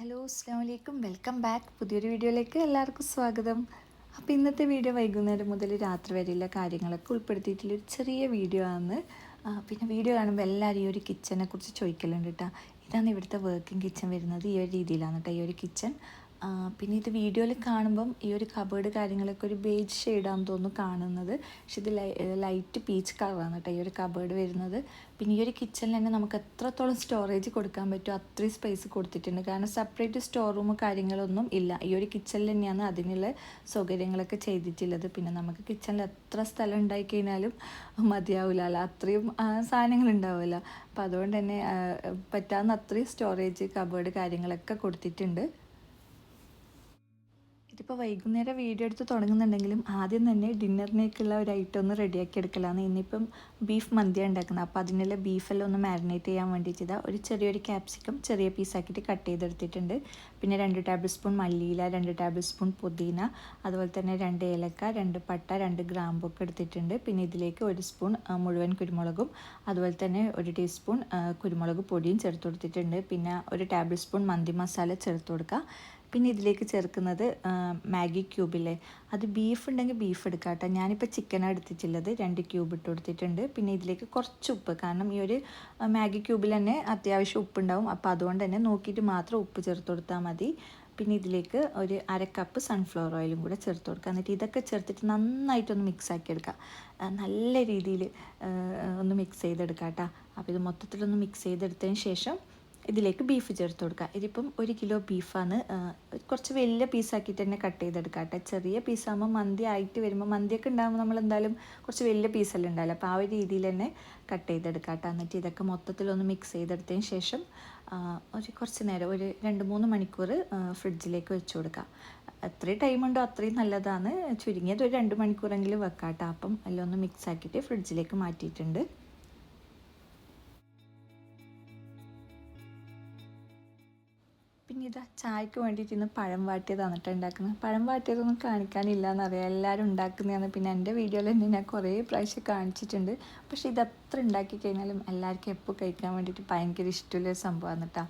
Hello അസ്സാം വലൈക്കും welcome back. പുതിയൊരു വീഡിയോയിലേക്ക് എല്ലാവർക്കും സ്വാഗതം. അപ്പോൾ ഇന്നത്തെ വീഡിയോ വൈകുന്നേരം മുതൽ രാത്രി വരെയുള്ള കാര്യങ്ങളൊക്കെ ഉൾപ്പെടുത്തിയിട്ടുള്ള ഒരു ചെറിയ വീഡിയോ ആണ്. പിന്നെ വീഡിയോ കാണുമ്പോൾ എല്ലാവരും ഈ ഒരു കിച്ചനെ കുറിച്ച് ചോദിക്കലുണ്ട് കേട്ടോ ഇതാണ് ഇവിടുത്തെ വർക്കിംഗ് കിച്ചൺ വരുന്നത് ഈ ഒരു രീതിയിലാണ് കേട്ടോ ഈ ഒരു കിച്ചൺ പിന്നെ ഇത് വീഡിയോയിൽ കാണുമ്പം ഈ ഒരു കബേർഡ് കാര്യങ്ങളൊക്കെ ഒരു ബേജ് ഷെയ്ഡാന്ന് തോന്നുന്നു കാണുന്നത്. പക്ഷെ ഇത് ലൈറ്റ് പീച്ച് കളറാണ് കേട്ടോ ഈ ഒരു കബേർഡ് വരുന്നത്. പിന്നെ ഈ ഒരു കിച്ചണിൽ തന്നെ നമുക്ക് എത്രത്തോളം സ്റ്റോറേജ് കൊടുക്കാൻ പറ്റുമോ അത്രയും സ്പേസ് കൊടുത്തിട്ടുണ്ട്. കാരണം സെപ്പറേറ്റ് സ്റ്റോർ റൂം കാര്യങ്ങളൊന്നും ഇല്ല. ഈ ഒരു കിച്ചണിൽ തന്നെയാണ് അതിനുള്ള സൗകര്യങ്ങളൊക്കെ ചെയ്തിട്ടുള്ളത്. പിന്നെ നമുക്ക് കിച്ചണിൽ എത്ര സ്ഥലം ഉണ്ടായി കഴിഞ്ഞാലും മതിയാവില്ല അത്രയും സാധനങ്ങൾ ഉണ്ടാവില്ല. അപ്പോൾ അതുകൊണ്ട് തന്നെ പറ്റാവുന്ന അത്രയും സ്റ്റോറേജ് കബേർഡ് കാര്യങ്ങളൊക്കെ കൊടുത്തിട്ടുണ്ട്. ഇതിപ്പോൾ വൈകുന്നേരം വീഡിയോ എടുത്ത് തുടങ്ങുന്നുണ്ടെങ്കിലും ആദ്യം തന്നെ ഡിന്നറിനേക്കുള്ള ഒരു ഐറ്റം ഒന്ന് റെഡിയാക്കി എടുക്കലാണ് ഇന്നിപ്പം ബീഫ് മന്തിയാണ് ഉണ്ടാക്കുന്നത്. അപ്പോൾ അതിനുള്ള ബീഫെല്ലാം ഒന്ന് മാരിനേറ്റ് ചെയ്യാൻ വേണ്ടിയിട്ട് ഇതാ ഒരു ചെറിയൊരു ക്യാപ്സിക്കം ചെറിയ പീസാക്കിയിട്ട് കട്ട് ചെയ്തെടുത്തിട്ടുണ്ട്. പിന്നെ രണ്ട് ടേബിൾ സ്പൂൺ മല്ലിയില രണ്ട് ടേബിൾ സ്പൂൺ പുതിന അതുപോലെ തന്നെ രണ്ട് ഏലക്ക രണ്ട് പട്ട രണ്ട് ഗ്രാമ്പൊക്കെ എടുത്തിട്ടുണ്ട്. പിന്നെ ഇതിലേക്ക് ഒരു സ്പൂൺ മുഴുവൻ കുരുമുളകും അതുപോലെ തന്നെ ഒരു ടീസ്പൂൺ കുരുമുളക് പൊടിയും ചേർത്ത് കൊടുത്തിട്ടുണ്ട്. പിന്നെ ഒരു ടേബിൾ സ്പൂൺ മന്തി മസാല ചേർത്ത് കൊടുക്കുക. പിന്നെ ഇതിലേക്ക് ചേർക്കുന്നത് മാഗി ക്യൂബില്ലേ? അത് ബീഫ് ഉണ്ടെങ്കിൽ ബീഫ് എടുക്കാം കേട്ടോ. ഞാനിപ്പോൾ ചിക്കനാണ് എടുത്തിട്ടുള്ളത്. രണ്ട് ക്യൂബ് ഇട്ട് കൊടുത്തിട്ടുണ്ട്. പിന്നെ ഇതിലേക്ക് കുറച്ച് ഉപ്പ്. കാരണം ഈ ഒരു മാഗി ക്യൂബിൽ തന്നെ അത്യാവശ്യം ഉപ്പുണ്ടാവും. അപ്പോൾ അതുകൊണ്ട് തന്നെ നോക്കിയിട്ട് മാത്രം ഉപ്പ് ചേർത്ത് കൊടുത്താൽ മതി. പിന്നെ ഇതിലേക്ക് ഒരു അര കപ്പ് സൺഫ്ലവർ ഓയിലും കൂടെ ചേർത്ത് കൊടുക്കുക എന്നിട്ട് ഇതൊക്കെ ചേർത്തിട്ട് നന്നായിട്ടൊന്ന് മിക്സ് ആക്കി എടുക്കുക നല്ല രീതിയിൽ ഒന്ന് മിക്സ് ചെയ്തെടുക്കാം കേട്ടോ. അപ്പോൾ ഇത് മൊത്തത്തിലൊന്ന് മിക്സ് ചെയ്തെടുത്തതിന് ശേഷം ഇതിലേക്ക് ബീഫ് ചേർത്ത് കൊടുക്കുക. ഇതിപ്പം ഒരു കിലോ ബീഫാണ് കുറച്ച് വലിയ പീസാക്കിയിട്ട് തന്നെ കട്ട് ചെയ്തെടുക്കുക കേട്ടോ. ചെറിയ പീസാകുമ്പോൾ മന്തി ആയിട്ട് വരുമ്പോൾ മന്തിയൊക്കെ ഉണ്ടാകുമ്പോൾ നമ്മൾ എന്തായാലും കുറച്ച് വലിയ പീസെല്ലാം ഉണ്ടാവില്ല അപ്പോൾ ആ ഒരു രീതിയിൽ തന്നെ കട്ട് ചെയ്തെടുക്കുക കേട്ടോ. എന്നിട്ട് ഇതൊക്കെ മൊത്തത്തിലൊന്ന് മിക്സ് ചെയ്തെടുത്തതിന് ശേഷം ഒരു കുറച്ച് നേരം ഒരു രണ്ട് മൂന്ന് മണിക്കൂർ ഫ്രിഡ്ജിലേക്ക് വെച്ച് കൊടുക്കുക. ടൈം ഉണ്ടോ? അത്രയും നല്ലതാണ്. ചുരുങ്ങിയത് ഒരു രണ്ട് മണിക്കൂറെങ്കിലും വെക്കാം കേട്ടോ. അപ്പം എല്ലാം ഒന്ന് മിക്സ് ആക്കിയിട്ട് ഫ്രിഡ്ജിലേക്ക് മാറ്റിയിട്ടുണ്ട്. ചായക്ക് വേണ്ടിയിട്ട് ഇന്ന് പഴം വാട്ടിയതാണ് കേട്ടോ ഉണ്ടാക്കുന്നത്. പഴം വാട്ടിയതൊന്നും കാണിക്കാനില്ല എന്നറിയാം. എല്ലാവരും ഉണ്ടാക്കുന്നതാണ്. പിന്നെ എന്റെ വീഡിയോയിൽ തന്നെ ഞാൻ കുറേ പ്രാവശ്യം കാണിച്ചിട്ടുണ്ട്. പക്ഷേ ഇതത്ര ഉണ്ടാക്കി കഴിഞ്ഞാലും എല്ലാവർക്കും എപ്പോൾ കഴിക്കാൻ വേണ്ടിയിട്ട് ഭയങ്കര ഇഷ്ടമുള്ള ഒരു സംഭവമാണ് കേട്ടോ.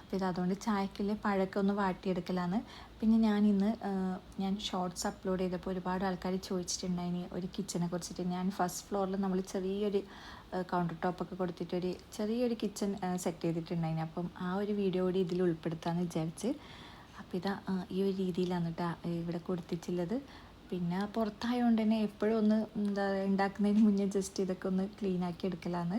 അപ്പോൾ ഇത് അതുകൊണ്ട് ചായക്കില്ലേ പഴമൊക്കെ ഒന്ന് വാട്ടിയെടുക്കലാണ് പിന്നെ ഞാൻ ഇന്ന് ഞാൻ ഷോർട്സ് അപ്ലോഡ് ചെയ്തപ്പോൾ ഒരുപാട് ആൾക്കാർ ചോദിച്ചിട്ടുണ്ടായിനി ഒരു കിച്ചനെ കുറിച്ചിട്ട്. ഞാൻ ഫസ്റ്റ് ഫ്ലോറിൽ നമ്മൾ ചെറിയൊരു കൗണ്ടർ ടോപ്പൊക്കെ കൊടുത്തിട്ടൊരു ചെറിയൊരു കിച്ചൺ സെറ്റ് ചെയ്തിട്ടുണ്ടായിന്. അപ്പം ആ ഒരു വീഡിയോ കൂടി ഇതിൽ ഉൾപ്പെടുത്താമെന്ന് വിചാരിച്ച് അപ്പോൾ ഇതാ ഈ ഒരു രീതിയിലാണ് കേട്ടോ ഇവിടെ കൊടുത്തിട്ടുള്ളത്. പിന്നെ പുറത്തായതുകൊണ്ട് തന്നെ എപ്പോഴും ഒന്ന് എന്താ ഉണ്ടാക്കുന്നതിന് മുന്നേ ജസ്റ്റ് ഇതൊക്കെ ഒന്ന് ക്ലീൻ ആക്കി എടുക്കലാണ്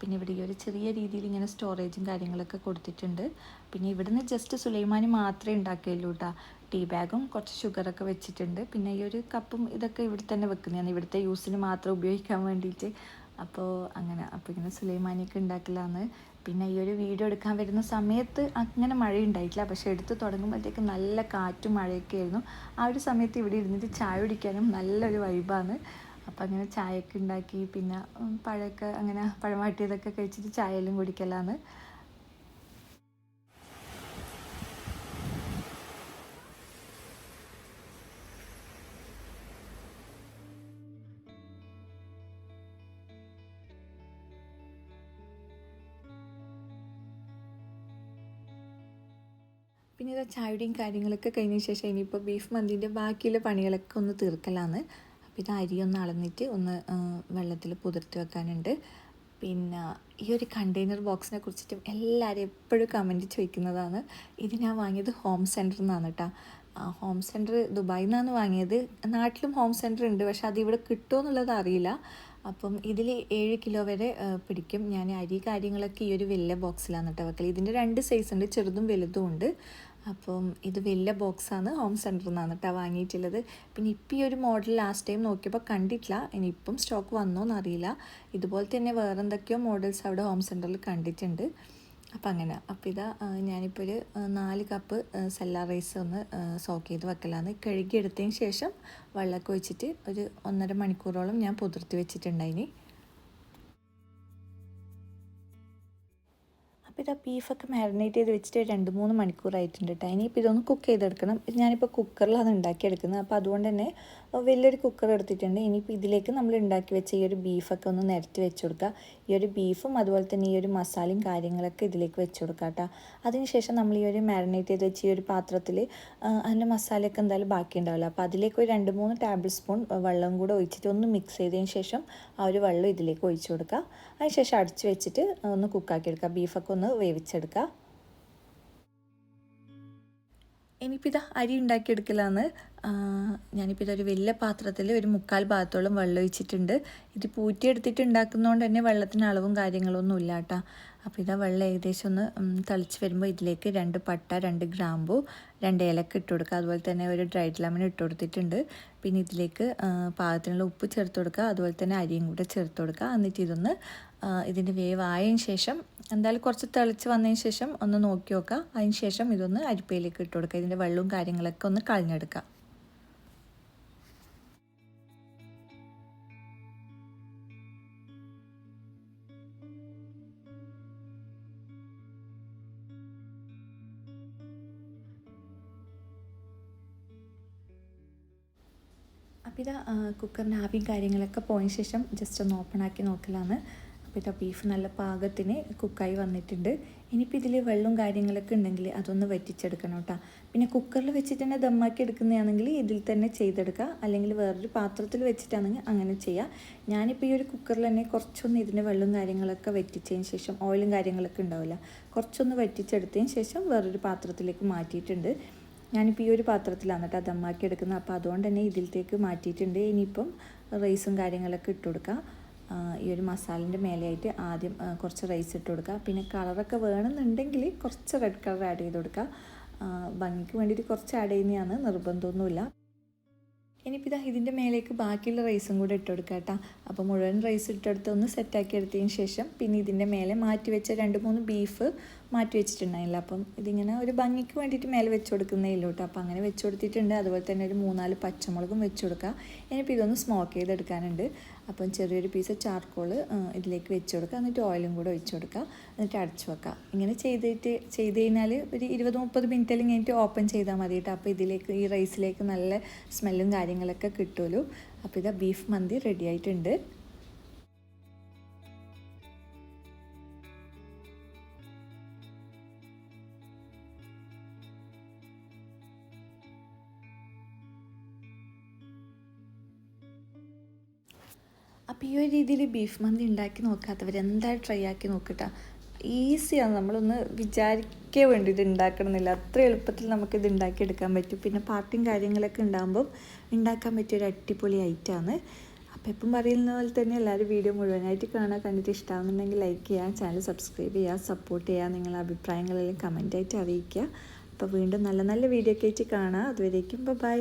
പിന്നെ ഇവിടെ ഈ ഒരു ചെറിയ രീതിയിൽ ഇങ്ങനെ സ്റ്റോറേജും കാര്യങ്ങളൊക്കെ കൊടുത്തിട്ടുണ്ട്. പിന്നെ ഇവിടുന്ന് ജസ്റ്റ് സുലൈമാനി മാത്രമേ ഉണ്ടാക്കുകയുള്ളൂ കേട്ടോ ടീ ബാഗും കുറച്ച് ഷുഗറൊക്കെ വെച്ചിട്ടുണ്ട്. പിന്നെ ഈ ഒരു കപ്പും ഇതൊക്കെ ഇവിടെ തന്നെ വെക്കുന്നതാണ്. ഇവിടുത്തെ യൂസിന് മാത്രം ഉപയോഗിക്കാൻ വേണ്ടിയിട്ട് അപ്പോൾ അങ്ങനെ അപ്പോൾ ഇങ്ങനെ സുലൈമാനിയൊക്കെ ഉണ്ടാക്കലാന്ന് പിന്നെ ഈ ഒരു വീഡിയോ എടുക്കാൻ വരുന്ന സമയത്ത് അങ്ങനെ മഴ ഉണ്ടായിട്ടില്ല പക്ഷേ എടുത്ത് തുടങ്ങുമ്പോഴത്തേക്ക് നല്ല കാറ്റും മഴയൊക്കെ ആയിരുന്നു. ആ ഒരു സമയത്ത് ഇവിടെ ഇരുന്നിട്ട് ചായ കുടിക്കാനും നല്ലൊരു വൈബാണ്. അപ്പം അങ്ങനെ ചായയൊക്കെ ഉണ്ടാക്കി പിന്നെ പഴമൊക്കെ അങ്ങനെ പഴം വാട്ടിയതൊക്കെ കഴിച്ചിട്ട് ചായയെല്ലാം കുടിക്കലാന്ന്. പിന്നെ ഇത് ചായയുടെയും കാര്യങ്ങളൊക്കെ കഴിഞ്ഞ ശേഷം ഇനിയിപ്പോൾ ബീഫ് മന്തിന്റെ ബാക്കിയുള്ള പണികളൊക്കെ ഒന്ന് തീർക്കലാണ് അപ്പോൾ ഇത് അരി ഒന്ന് അളന്നിട്ട് ഒന്ന് വെള്ളത്തിൽ പുതിർത്തി വെക്കാനുണ്ട്. പിന്നെ ഈ ഒരു കണ്ടെയ്നർ ബോക്സിനെ കുറിച്ചിട്ടും എല്ലാവരും എപ്പോഴും കമന്റ് ചോദിക്കുന്നതാണ്. ഇത് ഞാൻ വാങ്ങിയത് ഹോം സെന്ററിൽ നിന്നാണ് കേട്ടോ ഹോം സെന്റർ ദുബായിൽ നിന്നാണ് വാങ്ങിയത്. നാട്ടിലും ഹോം സെന്റർ ഉണ്ട് പക്ഷെ അത് ഇവിടെ കിട്ടുമോ എന്നുള്ളത് അറിയില്ല. അപ്പം ഇതിൽ ഏഴ് കിലോ വരെ പിടിക്കും. ഞാൻ അരി കാര്യങ്ങളൊക്കെ ഈ ഒരു വലിയ ബോക്സിലാണ് കേട്ടോ വെക്കൽ ഇതിന്റെ രണ്ട് സൈസ് ഉണ്ട് ചെറുതും വലുതും ഉണ്ട്. അപ്പം ഇത് വലിയ ബോക്സാണ് ഹോം സെന്ററിൽ നിന്നാണ് കേട്ടോ വാങ്ങിയിട്ടുള്ളത്. പിന്നെ ഇപ്പം ഈ ഒരു മോഡൽ ലാസ്റ്റ് ടൈം നോക്കിയപ്പോൾ കണ്ടിട്ടില്ല. ഇനി ഇപ്പം സ്റ്റോക്ക് വന്നോ എന്നറിയില്ല ഇതുപോലെ തന്നെ വേറെ എന്തൊക്കെയോ മോഡൽസ് അവിടെ ഹോം സെന്ററിൽ കണ്ടിട്ടുണ്ട്. അപ്പം അങ്ങനെ. അപ്പോൾ ഇതാ ഞാനിപ്പോൾ ഒരു നാല് കപ്പ് സെല്ലാ റൈസ് ഒന്ന് സോക്ക് ചെയ്ത് വെക്കലാണ്. കഴുകിയെടുത്തതിന് ശേഷം വെള്ളമൊക്കെ വെച്ചിട്ട് ഒരു ഒന്നര മണിക്കൂറോളം ഞാൻ പുതിർത്തി വെച്ചിട്ടുണ്ടായിനി. ഇതാ ബീഫൊക്കെ മാരിനേറ്റ് ചെയ്ത് വെച്ചിട്ട് രണ്ട് മൂന്ന് മണിക്കൂറായിട്ടുണ്ട് കേട്ടോ ഇനിയിപ്പോൾ ഇതൊന്ന് കുക്ക് ചെയ്തെടുക്കണം. ഞാനിപ്പോൾ കുക്കറിലാണ് ഉണ്ടാക്കിയെടുക്കുന്നത്. അപ്പോൾ അതുകൊണ്ട് തന്നെ വലിയൊരു കുക്കർ എടുത്തിട്ടുണ്ട്. ഇനിയിപ്പോൾ ഇതിലേക്ക് നമ്മൾ ഉണ്ടാക്കി വെച്ച ഈ ഒരു ബീഫൊക്കെ ഒന്ന് നിരത്തി വെച്ച് കൊടുക്കുക. ഈ ഒരു ബീഫും അതുപോലെ തന്നെ ഈ ഒരു മസാലയും കാര്യങ്ങളൊക്കെ ഇതിലേക്ക് വെച്ച് കൊടുക്കുക കേട്ടോ അതിനുശേഷം നമ്മൾ ഈ ഒരു മാരിനേറ്റ് ചെയ്ത് വെച്ച് ഈ ഒരു പാത്രത്തിൽ അതിന്റെ മസാലയൊക്കെ എന്തായാലും ബാക്കി ഉണ്ടാവില്ല അപ്പോൾ അതിലേക്ക് ഒരു രണ്ട് മൂന്ന് ടേബിൾ സ്പൂൺ വെള്ളം കൂടെ ഒഴിച്ചിട്ട് ഒന്ന് മിക്സ് ചെയ്തതിന് ശേഷം ആ ഒരു വെള്ളം ഇതിലേക്ക് ഒഴിച്ചു കൊടുക്കുക. അതിനുശേഷം അടിച്ച് വെച്ചിട്ട് ഒന്ന് കുക്കാക്കി എടുക്കുക. ബീഫൊക്കെ ഒന്ന് വേവിച്ചെടുക്കുക ഇനിയിപ്പോൾ അരി ഉണ്ടാക്കിയെടുക്കലാണ് ഞാനിപ്പോൾ ഇതൊരു വലിയ പാത്രത്തിൽ ഒരു മുക്കാൽ ഭാഗത്തോളം വെള്ളം ഒഴിച്ചിട്ടുണ്ട്. ഇത് പൂറ്റിയെടുത്തിട്ട് ഉണ്ടാക്കുന്നതുകൊണ്ട് തന്നെ വെള്ളത്തിന് അളവും കാര്യങ്ങളൊന്നും ഇല്ല കേട്ടോ. അപ്പോൾ ഇതാ വെള്ളം ഏകദേശം ഒന്ന് തളിച്ച് വരുമ്പോൾ ഇതിലേക്ക് രണ്ട് പട്ട രണ്ട് ഗ്രാമ്പു രണ്ട് ഏലക്ക ഇട്ട് കൊടുക്കുക അതുപോലെ തന്നെ ഒരു ഡ്രൈഡ് ലെമൺ ഇട്ട് കൊടുത്തിട്ടുണ്ട്. പിന്നെ ഇതിലേക്ക് പാകത്തിനുള്ള ഉപ്പ് ചേർത്ത് കൊടുക്കുക അതുപോലെ തന്നെ അരിയും കൂടെ ചേർത്ത് കൊടുക്കുക എന്നിട്ട് ഇതൊന്ന് ഇതിന്റെ വേവ് ആയതിന് ശേഷം എന്തായാലും കുറച്ച് തിളച്ച് വന്നതിന് ശേഷം ഒന്ന് നോക്കി നോക്കുക അതിന് ശേഷം ഇതൊന്ന് അരിപ്പയിലേക്ക് ഇട്ട് കൊടുക്കുക ഇതിന്റെ വെള്ളവും കാര്യങ്ങളൊക്കെ ഒന്ന് കളഞ്ഞെടുക്കുക അപ്പോൾ ഇതാ കുക്കറിന്റെ ആവിയും കാര്യങ്ങളൊക്കെ പോയതിന് ശേഷം ജസ്റ്റ് ഒന്ന് ഓപ്പൺ ആക്കി നോക്കലാണ് അപ്പോൾ ഇതാ ബീഫ് നല്ല പാകത്തിന് കുക്കായി വന്നിട്ടുണ്ട്. ഇനിയിപ്പോൾ ഇതിൽ വെള്ളവും കാര്യങ്ങളൊക്കെ ഉണ്ടെങ്കിൽ അതൊന്ന് വറ്റിച്ചെടുക്കണം കേട്ടോ. പിന്നെ കുക്കറിൽ വെച്ചിട്ട് തന്നെ ദമ്മാക്കി എടുക്കുന്നതാണെങ്കിൽ ഇതിൽ തന്നെ ചെയ്തെടുക്കുക. അല്ലെങ്കിൽ വേറൊരു പാത്രത്തിൽ വെച്ചിട്ടാണെങ്കിൽ അങ്ങനെ ചെയ്യാം. ഞാനിപ്പോൾ ഈ ഒരു കുക്കറിൽ തന്നെ കുറച്ചൊന്ന് ഇതിന്റെ വെള്ളവും കാര്യങ്ങളൊക്കെ വറ്റിച്ചതിന് ശേഷം ഓയിലും കാര്യങ്ങളൊക്കെ ഉണ്ടാവില്ല. കുറച്ചൊന്ന് വറ്റിച്ചെടുത്തതിന് ശേഷം വേറൊരു പാത്രത്തിലേക്ക് മാറ്റിയിട്ടുണ്ട്. ഞാനിപ്പോൾ ഈ ഒരു പാത്രത്തിലാണ് കേട്ടോ ദമ്മാക്കി എടുക്കുന്നത്. അപ്പോൾ അതുകൊണ്ട് തന്നെ ഇതിലത്തേക്ക് മാറ്റിയിട്ടുണ്ട്. ഇനിയിപ്പം റൈസും കാര്യങ്ങളൊക്കെ ഇട്ട് കൊടുക്കുക ഈ ഒരു മസാലിന്റെ മേലെയായിട്ട് ആദ്യം കുറച്ച് റൈസ് ഇട്ട് കൊടുക്കുക. പിന്നെ കളറൊക്കെ വേണമെന്നുണ്ടെങ്കിൽ കുറച്ച് റെഡ് കളർ ആഡ് ചെയ്ത് കൊടുക്കുക. ഭംഗിക്ക് വേണ്ടിയിട്ട് കുറച്ച് ആഡ് ചെയ്യുന്നതാണ് നിർബന്ധമൊന്നുമില്ല. ഇനിയിപ്പോൾ ഇതാ ഇതിന്റെ മേലേക്ക് ബാക്കിയുള്ള റൈസും കൂടെ ഇട്ട് കൊടുക്കുക കേട്ടോ. അപ്പോൾ മുഴുവൻ റൈസ് ഇട്ടെടുത്ത് ഒന്ന് സെറ്റാക്കി എടുത്തതിന് ശേഷം പിന്നെ ഇതിന്റെ മേലെ മാറ്റി വെച്ച രണ്ട് മൂന്ന് ബീഫ് മാറ്റി വെച്ചിട്ടുണ്ടായില്ല. അപ്പം ഇതിങ്ങനെ ഒരു ഭംഗിക്ക് വേണ്ടിയിട്ട് മേലെ വെച്ച് കൊടുക്കുന്നേ ഇല്ല കേട്ടോ അപ്പോൾ അങ്ങനെ വെച്ച് കൊടുത്തിട്ടുണ്ട്. അതുപോലെ തന്നെ ഒരു മൂന്നാൽ പച്ചമുളകും വെച്ച് കൊടുക്കുക ഇനിയിപ്പോൾ ഇതൊന്ന് സ്മോക്ക് ചെയ്തെടുക്കാനുണ്ട്. അപ്പം ചെറിയൊരു പീസ് ചാർക്കോൾ ഇതിലേക്ക് വെച്ച് കൊടുക്കുക എന്നിട്ട് ഓയിലും കൂടെ ഒഴിച്ച് കൊടുക്കുക എന്നിട്ട് അടച്ചു വെക്കുക ഇങ്ങനെ ചെയ്തിട്ട് ചെയ്ത് കഴിഞ്ഞാൽ ഒരു ഇരുപത് മുപ്പത് മിനിറ്റെല്ലാം കഴിഞ്ഞിട്ട് ഓപ്പൺ ചെയ്താൽ മതി കേട്ടോ അപ്പോൾ ഇതിലേക്ക് ഈ റൈസിലേക്ക് നല്ല സ്മെല്ലും കാര്യങ്ങളൊക്കെ കിട്ടുമല്ലോ അപ്പോൾ ഇതാ ബീഫ് മന്തി റെഡി ആയിട്ടുണ്ട്. അപ്പോൾ ഈ ഒരു രീതിയിൽ ബീഫ് മന്തി ഉണ്ടാക്കി നോക്കാത്തവർ എന്തായാലും ട്രൈ ആക്കി നോക്കട്ടെ ഈസിയാണ് നമ്മളൊന്ന് വിചാരിക്കേ വേണ്ടി ഇത് ഉണ്ടാക്കണമെന്നില്ല അത്ര എളുപ്പത്തിൽ നമുക്കിത് ഉണ്ടാക്കിയെടുക്കാൻ പറ്റും. പിന്നെ പാർട്ടിയും കാര്യങ്ങളൊക്കെ ഉണ്ടാകുമ്പം ഉണ്ടാക്കാൻ പറ്റിയ ഒരു അടിപൊളി ഐറ്റമാണ് അപ്പോൾ എപ്പം പറയുന്ന പോലെ തന്നെ എല്ലാവരും വീഡിയോ മുഴുവനായിട്ട് കാണാൻ കണ്ടിട്ട് ഇഷ്ടമാകുന്നുണ്ടെങ്കിൽ ലൈക്ക് ചെയ്യുക ചാനൽ സബ്സ്ക്രൈബ് ചെയ്യുക സപ്പോർട്ട് ചെയ്യുക നിങ്ങളുടെ അഭിപ്രായങ്ങളെല്ലാം കമന്റായിട്ട് അറിയിക്കുക. അപ്പോൾ വീണ്ടും നല്ല നല്ല വീഡിയോ ഒക്കെ ആയിട്ട് കാണാം. അതുവരേക്കും ബൈ